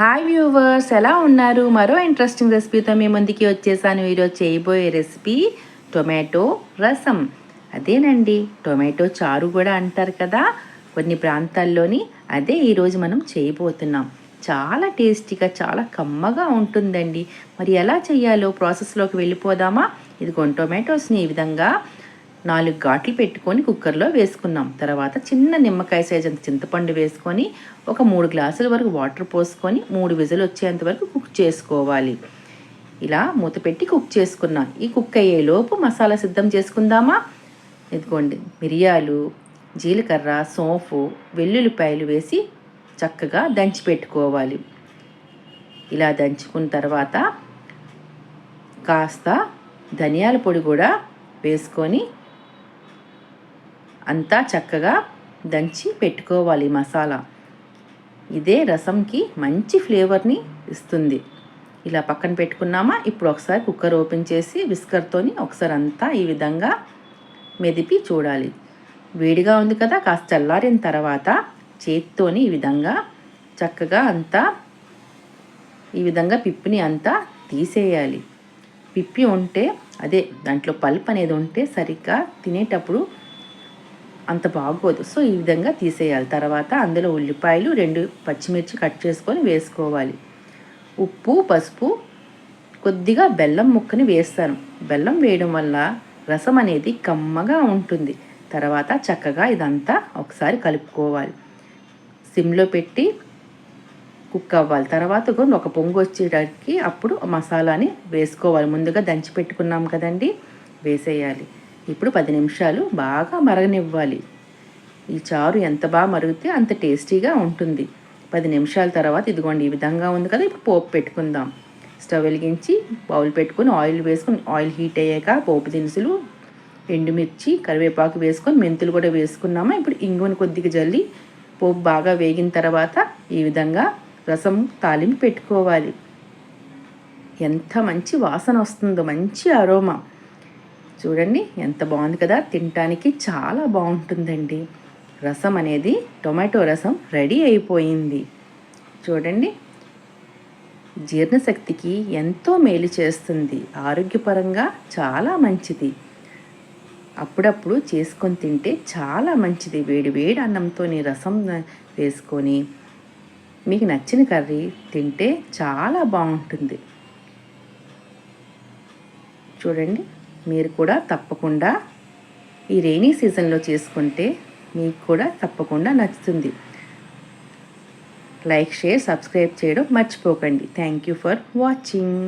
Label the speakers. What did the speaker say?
Speaker 1: Hi viewers ఎలా ఉన్నారు? మరో ఇంట్రెస్టింగ్ రెసిపీతో మీ ముందుకి వచ్చేసాను. ఈరోజు చేయబోయే రెసిపీ టొమాటో రసం. అదేనండి టొమాటో చారు కూడా అంటారు కదా? కొన్ని ప్రాంతాల్లోని అదే ఈరోజు మనం చేయబోతున్నాం. చాలా టేస్టీగా చాలా కమ్మగా ఉంటుందండి. మరి ఎలా చేయాలో ప్రాసెస్లోకి వెళ్ళిపోదామా? ఇదిగో టొమాటోస్ని ఈ విధంగా నాలుగు ఘాట్లు పెట్టుకొని కుక్కర్లో వేసుకున్నాం. తర్వాత చిన్న నిమ్మకాయ సైజ్ అంత చింతపండు వేసుకొని ఒక మూడు గ్లాసుల వరకు వాటర్ పోసుకొని మూడు విజులు వచ్చేంత వరకు కుక్ చేసుకోవాలి. ఇలా మూత పెట్టి కుక్ చేసుకున్నాం. ఈ కుక్ అయ్యేలోపు మసాలా సిద్ధం చేసుకుందామా? ఇదిగోండి మిరియాలు జీలకర్ర సోంపు వెల్లుల్లిపాయలు వేసి చక్కగా దంచి పెట్టుకోవాలి. ఇలా దంచుకున్న తర్వాత కాస్త ధనియాల పొడి కూడా వేసుకొని అంతా చక్కగా దంచి పెట్టుకోవాలి మసాలా. ఇదే రసంకి మంచి ఫ్లేవర్ని ఇస్తుంది. ఇలా పక్కన పెట్టుకున్నామా? ఇప్పుడు ఒకసారి కుక్కర్ ఓపెన్ చేసి విస్కర్తోని ఒకసారి అంతా ఈ విధంగా మెదిపి చూడాలి. వేడిగా ఉంది కదా కాస్త చల్లారిన తర్వాత చేతితోని ఈ విధంగా చక్కగా అంతా ఈ విధంగా పిప్పిని అంతా తీసేయాలి. పిప్పి ఉంటే అదే దాంట్లో పల్ప్ అనేది ఉంటే సరిగ్గా తినేటప్పుడు అంత బాగోదు. సో ఈ విధంగా తీసేయాలి. తర్వాత అందులో ఉల్లిపాయలు రెండు పచ్చిమిర్చి కట్ చేసుకొని వేసుకోవాలి. ఉప్పు పసుపు కొద్దిగా బెల్లం ముక్కని వేస్తాను. బెల్లం వేయడం వల్ల రసం అనేది కమ్మగా ఉంటుంది. తర్వాత చక్కగా ఇదంతా ఒకసారి కలుపుకోవాలి. సిమ్లో పెట్టి కుక్ అవ్వాలి. తర్వాత ఒక పొంగు వచ్చేటరికి అప్పుడు మసాలాని వేసుకోవాలి. ముందుగా దంచి పెట్టుకున్నాం కదండి వేసేయాలి. ఇప్పుడు పది నిమిషాలు బాగా మరగనివ్వాలి. ఈ చారు ఎంత బాగా మరిగితే అంత టేస్టీగా ఉంటుంది. పది నిమిషాల తర్వాత ఇదిగోండి ఈ విధంగా ఉంది కదా ఇప్పుడు పోపు పెట్టుకుందాం. స్టవ్ వెలిగించి బౌల్ పెట్టుకుని ఆయిల్ వేసుకుని ఆయిల్ హీట్ అయ్యాక పోపు దినుసులు ఎండుమిర్చి కరివేపాకు వేసుకొని మెంతులు కూడా వేసుకున్నామా? ఇప్పుడు ఇంగుని కొద్దిగా జల్లి పోపు బాగా వేగిన తర్వాత ఈ విధంగా రసం తాలింపు పెట్టుకోవాలి. ఎంత మంచి వాసన వస్తుందో మంచి అరోమా. చూడండి ఎంత బాగుంది కదా. తినటానికి చాలా బాగుంటుందండి. రసం అనేది టొమాటో రసం రెడీ అయిపోయింది. చూడండి జీర్ణశక్తికి ఎంతో మేలు చేస్తుంది. ఆరోగ్యపరంగా చాలా మంచిది. అప్పుడప్పుడు చేసుకొని తింటే చాలా మంచిది. వేడి వేడి అన్నంతో రసం వేసుకొని మీకు నచ్చిన కర్రీ తింటే చాలా బాగుంటుంది. చూడండి. మీరు కూడా తప్పకుండా ఈ రెయినీ సీజన్లో చేసుకుంటే మీకు కూడా తప్పకుండా నచ్చుతుంది. లైక్ షేర్ సబ్స్క్రైబ్ చేయడం మర్చిపోకండి. Thank you for watching